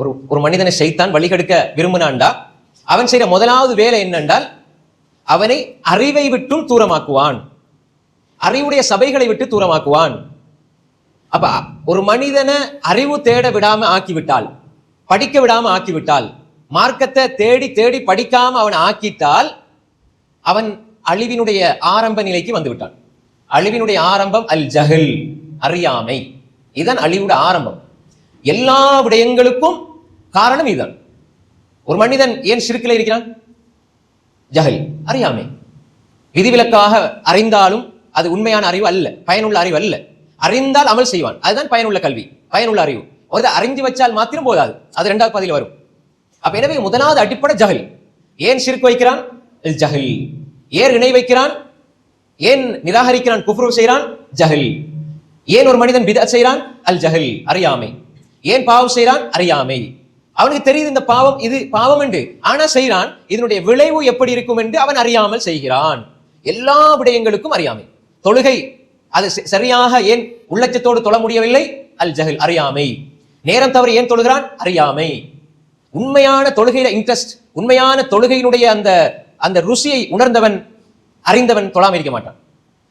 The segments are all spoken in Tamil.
ஒரு ஒரு மனிதனை செய்தான் வழிகெடுக்க விரும்பினான்டா அவன் செய்கிற முதலாவது வேலை என்னென்றால் அவனை அறிவை விட்டும் தூரமாக்குவான். அறிவுடைய சபைகளை விட்டு தூரமாக்குவான். அப்ப ஒரு மனிதனை அறிவு தேட விடாம ஆக்கிவிட்டால் படிக்க விடாம ஆக்கிவிட்டால் மார்க்கத்தை தேடி தேடி படிக்காம அவனை ஆக்கிட்டால் அவன் அழிவினுடைய ஆரம்ப நிலைக்கு வந்துவிட்டான். அழிவினுடைய ஆரம்பம் அல் ஜஹல் அறியாமை. இதுதான் அழிவுடைய ஆரம்பம். எல்லா விடயங்களுக்கும் காரணம் இதுதான். ஒரு மனிதன் ஏன் சிறுக்கில் இருக்கிறான்? ஜஹல் அறியாமை. விதிவிலக்காக அறிந்தாலும் அது உண்மையான அறிவு அல்ல பயனுள்ள அறிவு அல்ல. அறிந்தால் அமல் செய்வான். அதுதான் பயனுள்ள கல்வி பயனுள்ள அறிவு. ஒரு அறிஞ்சு வச்சால் மாத்திரம் போதாது. அது ரெண்டாவது பதில் வரும். அப்ப எனவே முதலாவது அடிப்படை ஜஹல். ஏன் சிறுக்கு வைக்கிறான்? அல் ஜஹல். ஏன் இணை வைக்கிறான்? ஏன் நிராகரிக்கிறான்? குஃப்ரு செய்கிறான்? ஜஹல். ஏன் ஒரு மனிதன் பிதா செய்கிறான்? அல் ஜஹல் அறியாமை. ஏன் பாவம் செய்கிறான்? அறியாமை. அவனுக்கு தெரியுது இந்த பாவம் இது பாவம் என்று. ஆனா செய்கிறான் இதனுடைய விளைவு எப்படி இருக்கும் என்று அவன் அறியாமல் செய்கிறான். எல்லா விடயங்களுக்கும் அறியாமை. தொழுகை அது ச- சரியாக ஏன் உள்ளச்சத்தோடு தொழ முடியவில்லை? அல் ஜஹில் அறியாமை. நேரம் தவறு ஏன் தொழுகிறான்? அறியாமை. உண்மையான தொழுகையில இன்ட்ரெஸ்ட் உண்மையான தொழுகையினுடைய அந்த அந்த ருசியை உணர்ந்தவன் அறிந்தவன் தொழாம இருக்க மாட்டான்.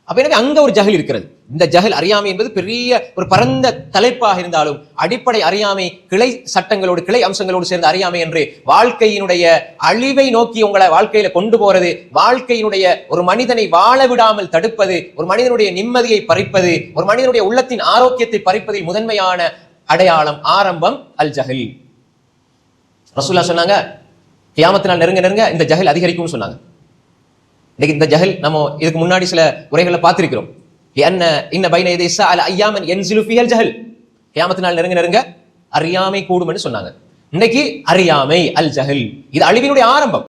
அப்ப எனவே அங்க ஒரு ஜகல் இருக்கிறது. இந்த ஜஹல் அறியாமை என்பது பெரிய ஒரு பரந்த தலைப்பாக இருந்தாலும் அடிப்படை அறியாமை கிளை சட்டங்களோடு கிளை அம்சங்களோடு சேர்ந்த அறியாமை என்று வாழ்க்கையினுடைய அழிவை நோக்கி உங்களை வாழ்க்கையில கொண்டு போறது வாழ்க்கையினுடைய ஒரு மனிதனை வாழ விடாமல் தடுப்பது ஒரு மனிதனுடைய நிம்மதியை பறிப்பது ஒரு மனிதனுடைய உள்ளத்தின் ஆரோக்கியத்தை பறிப்பதில் முதன்மையான அடையாளம் ஆரம்பம் அல் ஜஹல். ரசூல்லா சொன்னாங்க கியாமத்தினால் நெருங்க நெருங்க இந்த ஜஹல் அதிகரிக்கும்னு சொன்னாங்க. இன்னைக்கு இந்த ஜஹல் நம்ம இதுக்கு முன்னாடி சில உரைகளை பார்த்திருக்கிறோம். என்ன இன்ன பைன எதை அல ஐயாமன் என்சிலு ஃபியல் ஜஹல். கியாமத்தினால் நெருங்க நெருங்க அறியாமை கூடும்னு சொன்னாங்க. இன்னைக்கு அறியாமை அல் ஜஹல். இது அழிவினுடைய ஆரம்பம்.